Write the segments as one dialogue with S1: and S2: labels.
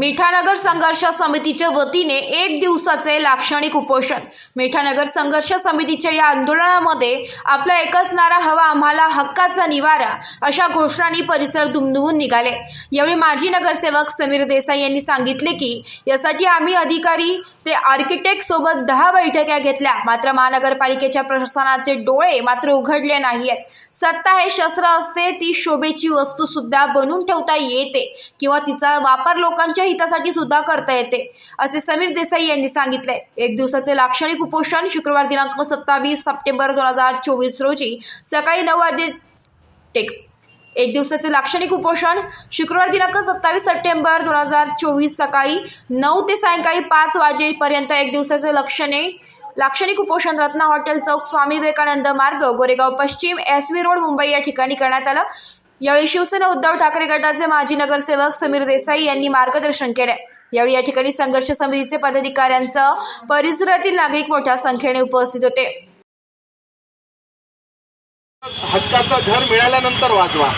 S1: मिठानगर संघर्ष समितीच्या वतीने एक दिवसाचे लाक्षणिक उपोषण. मिठानगर संघर्ष समितीच्या या आंदोलनामध्ये आपला एकच नारा हवा आम्हाला हक्काचा निवारा अशा घोषणांनी परिसर दुमदुमून निघाले. यावेळी माजी नगरसेवक समीर देसाई यांनी सांगितले की यासाठी आम्ही अधिकारी ते आर्किटेक्ट सोबत दहा बैठका घेतल्या. मात्र महानगरपालिकेच्या प्रशासनाचे डोळे मात्र उघडले नाहीयेत. सत्ता हे शस्त्र असते ती शोभेची वस्तू सुद्धा बनवून ठेवता येते किंवा तिचा वापर लोकांच्या हितासाठी सुद्धा करता येते. असे समीर देसाई यांनी सांगितले एक दिवसाचे लाक्षणिक उपोषण शुक्रवार दिनांक सत्तावीस सप्टेंबर दोन हजार चोवीस रोजी सकाळी नऊ वाजे टेक एक दिवसाचे लाक्षणिक उपोषण शुक्रवार दिनांक सत्तावीस सप्टेंबर दोन हजार चोवीस सकाळी नऊ ते सायंकाळी पाच वाजेपर्यंत एक दिवसाचे लक्षणे लाक्षणिक उपोषण रत्ना हॉटेल चौक स्वामी विवेकानंद मार्ग गोरेगाव पश्चिम एस व्ही रोड मुंबई या ठिकाणी करण्यात आलं. यावेळी शिवसेना उद्धव ठाकरे गटाचे माजी नगरसेवक समीर देसाई यांनी मार्गदर्शन केले. यावेळी या ठिकाणी संघर्ष समितीचे पदाधिकाऱ्यांसह परिसरातील नागरिक मोठ्या संख्येने उपस्थित होते.
S2: हक्काचं घर मिळाल्यानंतर वाजवा.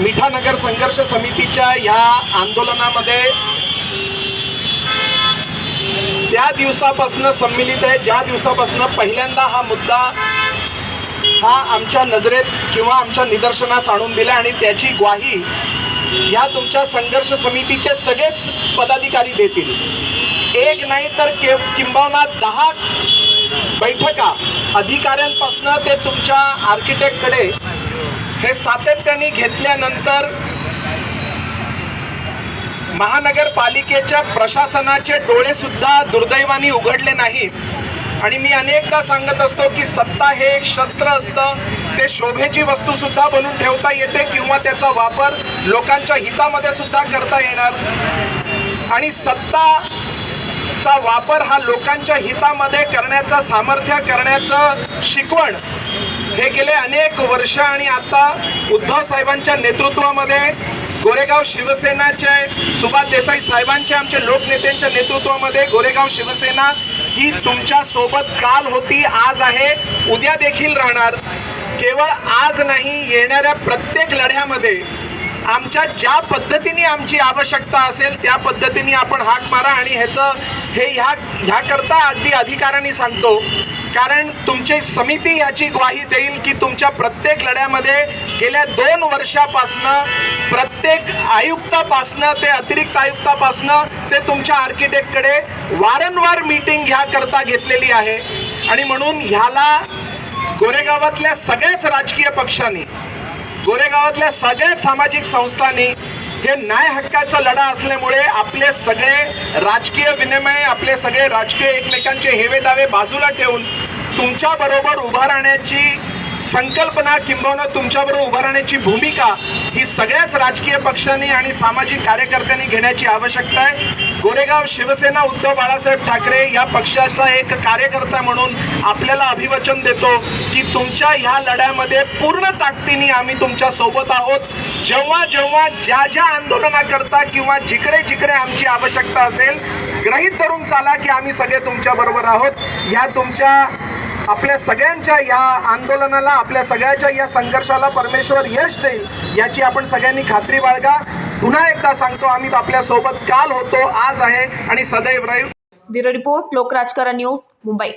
S2: मिठानगर संघर्ष समितीच्या या आंदोलनामध्ये त्या दिवसापासून संमिलित आहे. ज्या दिवसापासून पहिल्यांदा हा मुद्दा हा आमच्या नजरेत किंवा आमच्या निदर्शनास आणून दिला आणि त्याची ग्वाही ह्या तुमच्या संघर्ष समितीचे सगळेच पदाधिकारी देतील. एक नाही तर के किंबहुना दहा बैठका अधिकाऱ्यांपासनं ते तुमच्या आर्किटेक्टकडे हे सातत्याने घेतल्यानंतर महानगरपालिकेच्या प्रशासनाचे डोळेसुद्धा दुर्दैवानी दुर्दैवाने उघडले नाहीत. आणि मी अनेकदा सांगत असतो की सत्ता हे एक शस्त्र असतं. ते शोभेची वस्तू सुद्धा बनवून ठेवता येते किंवा त्याचा वापर लोकांच्या हितामध्ये सुद्धा करता येणार. आणि सत्ता चा वापर हा लोकांच्या हितामध्ये करण्याचं सामर्थ्य करण्याचं शिकवण हे गेले अनेक वर्ष आणि आता उद्धव साहेबांच्या नेतृत्वामध्ये गोरेगाव शिवसेनाचे सुभाष देसाई साहेबांच्या आमच्या लोकनेत्यांच्या नेतृत्वामध्ये गोरेगाव शिवसेना ही तुमच्यासोबत काल होती आज आहे उद्या देखील राहणार. केवळ आज नाही येणाऱ्या प्रत्येक लढ्यामध्ये आमच्या ज्या पद्धतीने आमची आवश्यकता असेल त्या पद्धतीने आपण हाक मारा आणि ह्याचं हे ह्या ह्याकरता अगदी अधिकाराने सांगतो कारण तुमची समिती याची ग्वाही देईल की तुमच्या प्रत्येक लढ्यामध्ये गेल्या दोन वर्षापासनं प्रत्येक आयुक्तापासनं ते अतिरिक्त आयुक्तापासनं ते तुमच्या आर्किटेक्टकडे वारंवार मीटिंग ह्याकरता घेतलेली आहे. आणि म्हणून ह्याला गोरेगावातल्या सगळ्याच राजकीय पक्षांनी गोरेगावातल्या सगळ्याच सामाजिक संस्थांनी हे न्याय हक्काचा लढा असल्यामुळे आपले सगळे राजकीय विनिमय आपले सगळे राजकीय एकमेकांचे हेवे दावे बाजूला ठेवून तुमच्या बरोबर उभा राहण्याची संकल्पना किंबहुना तुमच्याबरोबर उभं राहण्याची भूमिका ही सगळ्याच राजकीय पक्षांनी आणि सामाजिक कार्यकर्त्यांनी घेण्याची आवश्यकता आहे. गोरेगाव शिवसेना उद्धव बाळासाहेब ठाकरे या पक्षाचा एक कार्यकर्ता म्हणून आपल्याला अभिवचन देतो की तुमच्या ह्या लढ्यामध्ये पूर्ण ताकदीने आम्ही तुमच्यासोबत आहोत. जेव्हा जेव्हा ज्या ज्या आंदोलनाकरता किंवा जिकडे जिकडे आमची आवश्यकता असेल ग्रहित धरून चाला की आम्ही सगळे तुमच्या बरोबर आहोत. ह्या तुमच्या आपल्या सगळ्यांच्या या आंदोलनाला आपल्या सगळ्याच्या या संघर्षाला परमेश्वर यश देईल याची आपण सगळ्यांनी खात्री बाळगा. पुन्हा एकदा सांगतो आम्ही आपल्यासोबत काल होतो आज आहे आणि सदैव राहील.
S1: Bureau report Lokrajkaran news Mumbai.